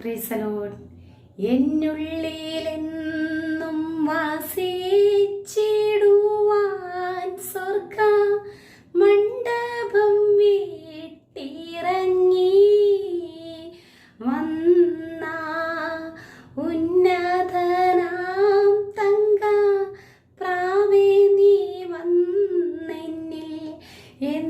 പ്രീസലോൺ എന്നുള്ളിലെന്നും വാസിച്ചിടുവാൻ സ്വർഗ മണ്ഡപം വീട്ടിറങ്ങി. വന്ന ഉന്നതനാം തങ്ക പ്രാവേ നീ വന്നെന്നിൽ എന്നോ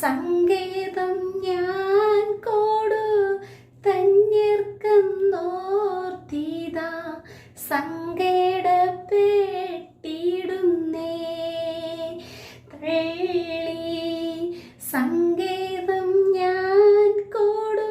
സങ്കേതം ഞാൻ കോടു തന്യർക്കെന്നോർത്തിത സങ്കേടപ്പെട്ടിടുന്നേ. തള്ളി സങ്കേതം ഞാൻ കോടു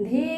ধীরে